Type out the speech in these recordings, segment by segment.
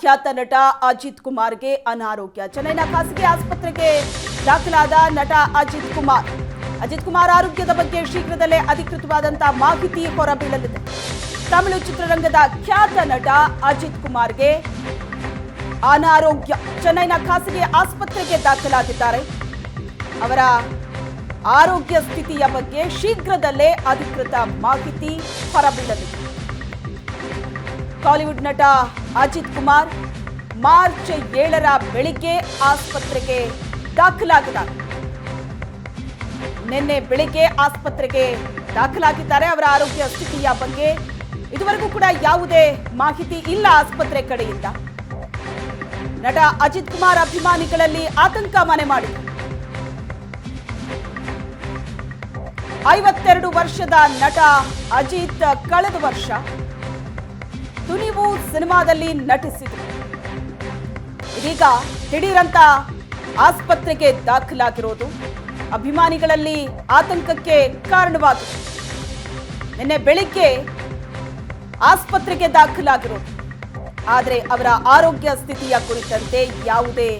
ಖ್ಯಾತ ನಟ ಅಜಿತ್ ಕುಮಾರ್ಗೆ ಅನಾರೋಗ್ಯ. ಚೆನ್ನೈನ ಖಾಸಗಿ ಆಸ್ಪತ್ರೆಗೆ ದಾಖಲಾದ ನಟ ಅಜಿತ್ ಕುಮಾರ್. ಅಜಿತ್ ಕುಮಾರ್ ಆರೋಗ್ಯದ ಬಗ್ಗೆ ಶೀಘ್ರದಲ್ಲೇ ಅಧಿಕೃತವಾದಂತಹ ಮಾಹಿತಿ ಹೊರಬೀಳಲಿದೆ. ತಮಿಳು ಚಿತ್ರರಂಗದ ಖ್ಯಾತ ನಟ ಅಜಿತ್ ಕುಮಾರ್ಗೆ ಅನಾರೋಗ್ಯ. ಚೆನ್ನೈನ ಖಾಸಗಿ ಆಸ್ಪತ್ರೆಗೆ ದಾಖಲಾಗಿದ್ದಾರೆ. ಅವರ ಆರೋಗ್ಯ ಸ್ಥಿತಿಯ ಬಗ್ಗೆ ಶೀಘ್ರದಲ್ಲೇ ಅಧಿಕೃತ ಮಾಹಿತಿ ಹೊರಬೀಳಲಿದೆ. ಕಾಲಿವುಡ್ ನಟ ಅಜಿತ್ ಕುಮಾರ್ ಮಾರ್ಚ್ ಏಳರ ಬೆಳಿಗ್ಗೆ ಆಸ್ಪತ್ರೆಗೆ ದಾಖಲಾಗಿದ್ದಾರೆ. ನಿನ್ನೆ ಬೆಳಿಗ್ಗೆ ಆಸ್ಪತ್ರೆಗೆ ದಾಖಲಾಗಿದ್ದಾರೆ. ಅವರ ಆರೋಗ್ಯ ಸ್ಥಿತಿಯ ಬಗ್ಗೆ ಇದುವರೆಗೂ ಕೂಡ ಯಾವುದೇ ಮಾಹಿತಿ ಇಲ್ಲ ಆಸ್ಪತ್ರೆ ಕಡೆಯಿಂದ. ನಟ ಅಜಿತ್ ಕುಮಾರ್ ಅಭಿಮಾನಿಗಳಲ್ಲಿ ಆತಂಕ ಮನೆ ಮಾಡಿ ಐವತ್ತೆರಡು ವರ್ಷದ ನಟ ಅಜಿತ್ ಕಳೆದ ವರ್ಷ ತುನಿವು ಸಿನಿಮಾದಲ್ಲಿ ನಟಿಸಿದ್ರು. ಇದೀಗ ದಿಢೀರಂತ ಆಸ್ಪತ್ರೆಗೆ ದಾಖಲಾಗಿರೋದು. ಅಭಿಮಾನಿಗಳಲ್ಲಿ ಆತಂಕಕ್ಕೆ ಕಾರಣವಾಗಿದೆ. ನಿನ್ನೆ ಬೆಳಿಗ್ಗೆ ಆಸ್ಪತ್ರೆಗೆ ದಾಖಲಾಗಿರೋದು. ಆದರೆ ಅವರ ಆರೋಗ್ಯ ಸ್ಥಿತಿಯ ಕುರಿತಂತೆ ಯಾವುದೇ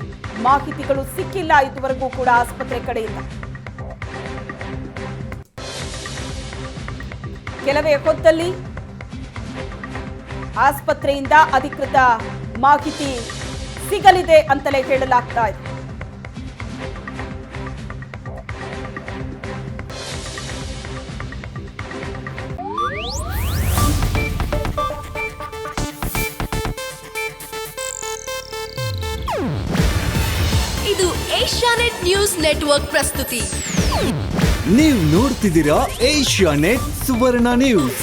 ಮಾಹಿತಿಗಳು ಸಿಕ್ಕಿಲ್ಲ ಇದುವರೆಗೂ ಕೂಡ ಆಸ್ಪತ್ರೆ ಕಡೆಯಿಂದ. ಕೆಲವೇ ಹೊತ್ತಲ್ಲಿ ಆಸ್ಪತ್ರೆಯಿಂದ ಅಧಿಕೃತ ಮಾಹಿತಿ ಸಿಗಲಿದೆ ಅಂತಲೇ ಹೇಳಲಾಗ್ತಾ ಇದೆ. ಇದು ಏಷ್ಯಾನೆಟ್ ನ್ಯೂಸ್ ನೆಟ್ವರ್ಕ್ ಪ್ರಸ್ತುತಿ. ನೀವು ನೋಡ್ತಿದ್ದೀರಾ ಏಷ್ಯಾ ನೆಟ್ ಸುವರ್ಣ ನ್ಯೂಸ್.